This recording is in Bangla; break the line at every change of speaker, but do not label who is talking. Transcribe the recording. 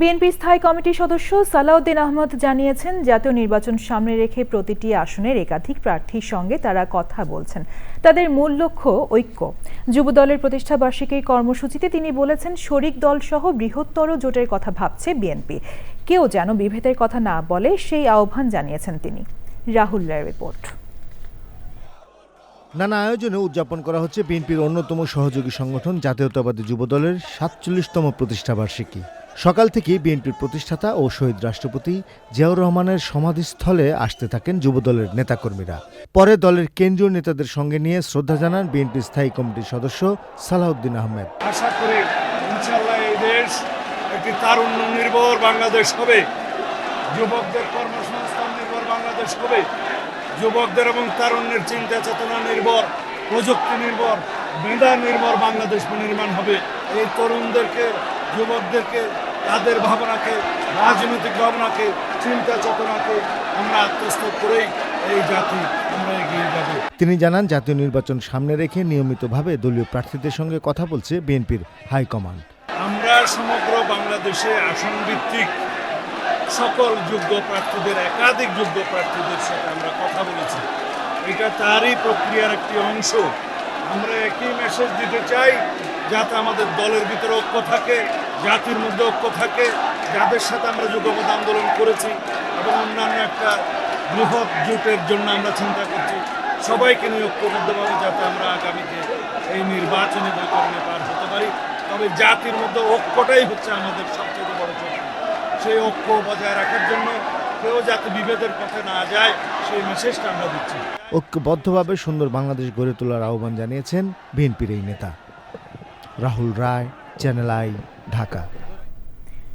বিএনপি স্থায়ী কমিটির সদস্য সালাউদ্দিন আহমদ জানিয়েছেন, জাতীয় নির্বাচন সামনে রেখে প্রতিটি আসনের একাধিক প্রার্থীর সঙ্গে তারা কথা বলছেন। তাদের মূল লক্ষ্য ঐক্য। যুবদলের প্রতিষ্ঠা বার্ষিকীর কর্মসূচিতে তিনি বলেছেন, শরিক দল সহ বৃহত্তর জোটের কথা ভাবছে বিএনপি। কেউ যেন বিভেদের কথা না বলে সেই আহ্বান জানিয়েছেন তিনি। রাহুল রায় রিপোর্ট।
নানা আয়োজনে উদযাপন করা হচ্ছে বিএনপির অন্যতম সহযোগী সংগঠন জাতীয়তাবাদী যুবদলের সাতচল্লিশতম প্রতিষ্ঠাবার্ষিকী সকাল থেকেই বিএনপির প্রতিষ্ঠাতা ও শহীদ রাষ্ট্রপতি জিয়াউর রহমানের সমাধিস্থলে আসতে থাকেন যুবদলের নেতাকর্মীরা। পরে দলের কেন্দ্রীয় নেতাদের সঙ্গে নিয়ে শ্রদ্ধা জানান বিএনপির স্থায়ী কমিটির সদস্য সালাউদ্দিন আহমেদ।
আশা করি ইনশাল্লাহ এই দেশ একটি তারুণ্য নির্ভর বাংলাদেশ হবে। যুবকদের কর্মসংস্থান নির্ভর বাংলাদেশ হবে। যুবকদের এবং তারুণ্যের চিন্তা চেতনা নির্ভর, প্রযুক্তি নির্ভর, মেধা নির্ভর বাংলাদেশ নির্মাণ হবে। এই তরুণদেরকে, যুবকদেরকে তাদের ভাবনাকে রাজনৈতিক ভাবনাকে চিন্তা চেতনাকে আমরা আত্মস্থ করেই এই জাতি আমরা এগিয়ে যাব।
তিনি জানান জাতীয় নির্বাচন সামনে রেখে নিয়মিতভাবে দলীয় প্রার্থীদের সঙ্গে কথা বলছে বিএনপির হাইকমান্ড
আমরা সমগ্র বাংলাদেশে আসন ভিত্তিক সকল যোগ্য প্রার্থীদের একাধিক যোগ্য প্রার্থীদের সাথে আমরা কথা বলেছি। এটা তারই প্রক্রিয়ার একটি অংশ। আমরা একই মেসেজ দিতে চাই যাতে আমাদের দলের ভিতরে ঐক্য থাকে জাতির মধ্যে ঐক্য থাকে, যাদের সাথে আমরা যুগপথ আন্দোলন করেছি এবং অন্যান্য একটা বৃহৎ জোটের জন্য আমরা চিন্তা করছি, সবাইকে নিয়ে ঐক্যবদ্ধভাবে যাতে আমরা আগামীতে এই নির্বাচনী বৈতরণে পার হতে পারি। তবে জাতির মধ্যে ঐক্যটাই হচ্ছে আমাদের সবচেয়ে বড় শক্তি সেই ঐক্য বজায় রাখার জন্য কেউ যাতে বিভেদের পথে না যায়, সেই মেসেজটা আমরা দিচ্ছি।
ঐক্যবদ্ধভাবে সুন্দর বাংলাদেশ গড়ে তোলার আহ্বান জানিয়েছেন বিএনপির এই নেতা। Rahul Roy channel I Dhaka.